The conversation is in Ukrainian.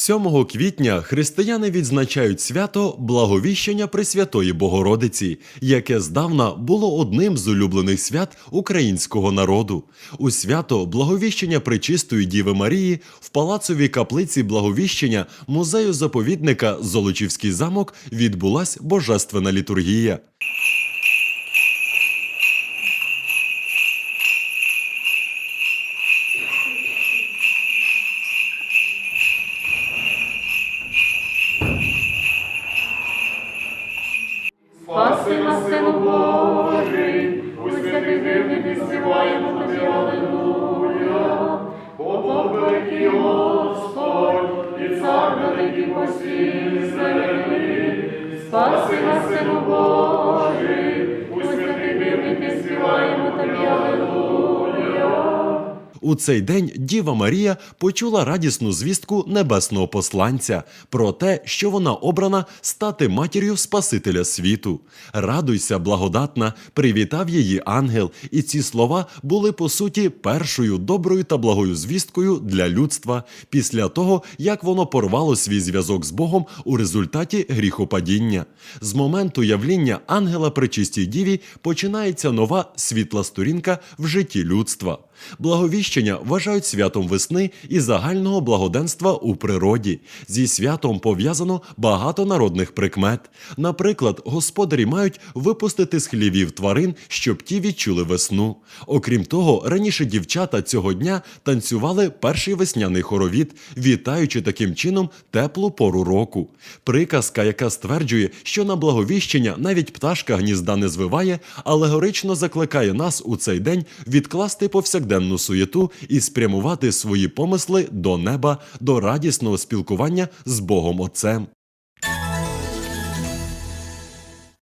7 квітня християни відзначають свято Благовіщення Пресвятої Богородиці, яке здавна було одним з улюблених свят українського народу. У свято Благовіщення Пречистої Діви Марії в палацовій каплиці Благовіщення музею заповідника Золочівський замок відбулась божественна літургія. Спаси нас, Сину Божий, у святий день ми співаємо тобі, Аллилуйя. О Бог великий Господь, і цар великий по всій землі. Спаси нас, Сину Божий, У цей день Діва Марія почула радісну звістку небесного посланця про те, що вона обрана стати матір'ю Спасителя світу. Радуйся, благодатна, привітав її ангел, і ці слова були по суті першою доброю та благою звісткою для людства після того, як воно порвало свій зв'язок з Богом у результаті гріхопадіння. З моменту явління ангела при чистій діві починається нова світла сторінка в житті людства. Благовіщення вважають святом весни і загального благоденства у природі. Зі святом пов'язано багато народних прикмет. Наприклад, господарі мають випустити з хлівів тварин, щоб ті відчули весну. Окрім того, раніше дівчата цього дня танцювали перший весняний хоровід, вітаючи таким чином теплу пору року. Приказка, яка стверджує, що на благовіщення навіть пташка гнізда не звиває, алегорично закликає нас у цей день відкласти повсякденну суєту і спрямувати свої помисли до неба, до радісного спілкування з Богом Отцем.